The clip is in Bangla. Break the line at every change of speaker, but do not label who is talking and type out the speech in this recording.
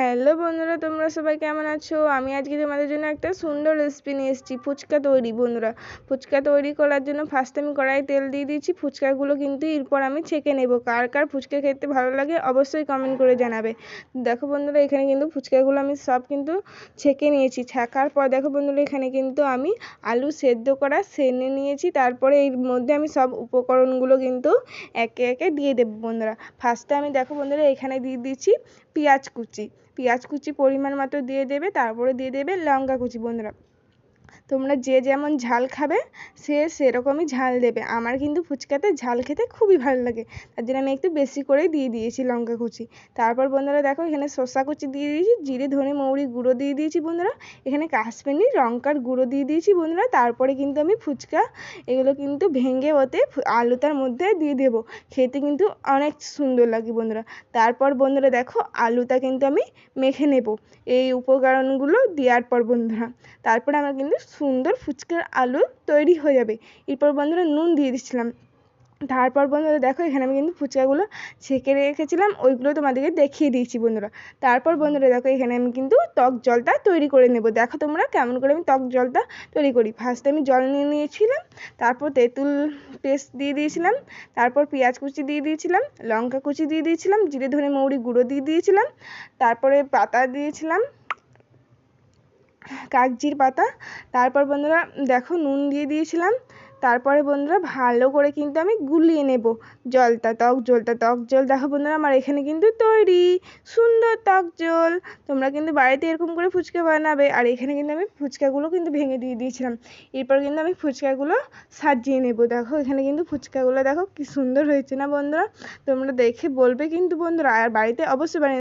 হ্যালো বন্ধুরা, তোমরা সবাই কেমন আছো? আমি আজকে তোমাদের জন্য একটা সুন্দর রেসিপি নিয়ে এসেছি, ফুচকা তৈরি বন্ধুরা। ফুচকা তৈরি করার জন্য ফার্স্ট আমি কড়াই তেল দিয়ে দিয়েছি, ফুচকাগুলো কিন্তু এরপর আমি ছেঁকে নেব। কার কার ফুচকা খেতে ভালো লাগে অবশ্যই কমেন্ট করে জানাবে। দেখো বন্ধুরা, এখানে কিন্তু ফুচকাগুলো আমি সব কিন্তু ছেঁকে নিয়েছি। ছাকার পর দেখো বন্ধুরা, এখানে কিন্তু আমি আলু সেদ্ধ করা সেনে নিয়েছি। তারপরে এর মধ্যে আমি সব উপকরণগুলো কিন্তু একে একে দিয়ে দেবো বন্ধুরা। ফার্স্টে আমি দেখো বন্ধুরা, এখানে দিয়ে দিচ্ছি পেঁয়াজ কুচি। পেঁয়াজ কুচি পরিমাণ মতো দিয়ে দেবে তারপরে দিয়ে দেবে লঙ্কা কুচি বন্ধুরা। তোমরা যে যেমন ঝাল খাবে, সে সেরকমই ঝাল দেবে। আমার কিন্তু ফুচকাতে ঝাল খেতে খুবই ভালো লাগে। তার জন্য আমি একটু বেশি করেই দিয়ে দিয়েছি লঙ্কা কুচি। তারপর বন্ধুরা দেখো, এখানে শসা কুচি দিয়ে দিয়েছি, জিরে, ধনে, মৌরি গুঁড়ো দিয়ে দিয়েছি বন্ধুরা। এখানে কাশ্মীরি লঙ্কার গুঁড়ো দিয়ে দিয়েছি বন্ধুরা। তারপরে কিন্তু আমি ফুচকা, এগুলো কিন্তু ভেঙে ওতে আলুটার মধ্যে দিয়ে দেবো। খেতে কিন্তু অনেক সুন্দর লাগে বন্ধুরা। তারপর বন্ধুরা দেখো, আলুটা কিন্তু আমি মেখে নেব। এই উপকরণগুলো দেওয়ার পর বন্ধুরা। তারপরে আমরা কিন্তু সুন্দর ফুচকার আলু তৈরি হয়ে যাবে। এরপর বন্ধুরা নুন দিয়ে দিচ্ছিলাম। তারপর বন্ধুরা দেখো, এখানে আমি কিন্তু ফুচকাগুলো ছেঁকে রেখেছিলাম। ওইগুলো তোমাদেরকে দেখিয়ে দিয়েছি বন্ধুরা। তারপর বন্ধুরা দেখো, এখানে আমি কিন্তু টক জলটা তৈরি করে নেব। দেখো তোমরা কেমন করে আমি টক জলটা তৈরি করি। ফার্স্টে আমি জল নিয়ে নিয়েছিলাম, তারপর তেঁতুল পেস্ট দিয়ে দিয়েছিলাম, তারপর পেঁয়াজ কুচি দিয়ে দিয়েছিলাম, লঙ্কা কুচি দিয়ে দিয়েছিলাম, জিরে ধনে মৌরি গুঁড়ো দিয়ে দিয়েছিলাম, তারপরে পাতা দিয়েছিলাম কাগজির পাতা। তারপর বন্ধুরা, দেখো নুন দিয়ে দিয়েছিলাম। তারপরে বন্ধুরা, ভালো করে কিন্তু আমি গুলিয়ে নেব জলটা টক জলটা। টক জল, দেখো বন্ধুরা, আমার এখানে কিন্তু তৈরি। সুন্দর টক জল। তোমরা কিন্তু বাড়িতে এরকম করে ফুচকা বানাবে। আর এখানে কিন্তু আমি ফুচকাগুলো কিন্তু ভেঙে দিয়ে দিয়েছিলাম। এরপর কিন্তু আমি ফুচকাগুলো সাজিয়ে নেব। দেখো, এখানে কিন্তু ফুচকাগুলো, দেখো কি সুন্দর হয়েছে না বন্ধুরা? তোমরা দেখে বলবে কিন্তু বন্ধুরা। আর বাড়িতে অবশ্যই বানিয়ে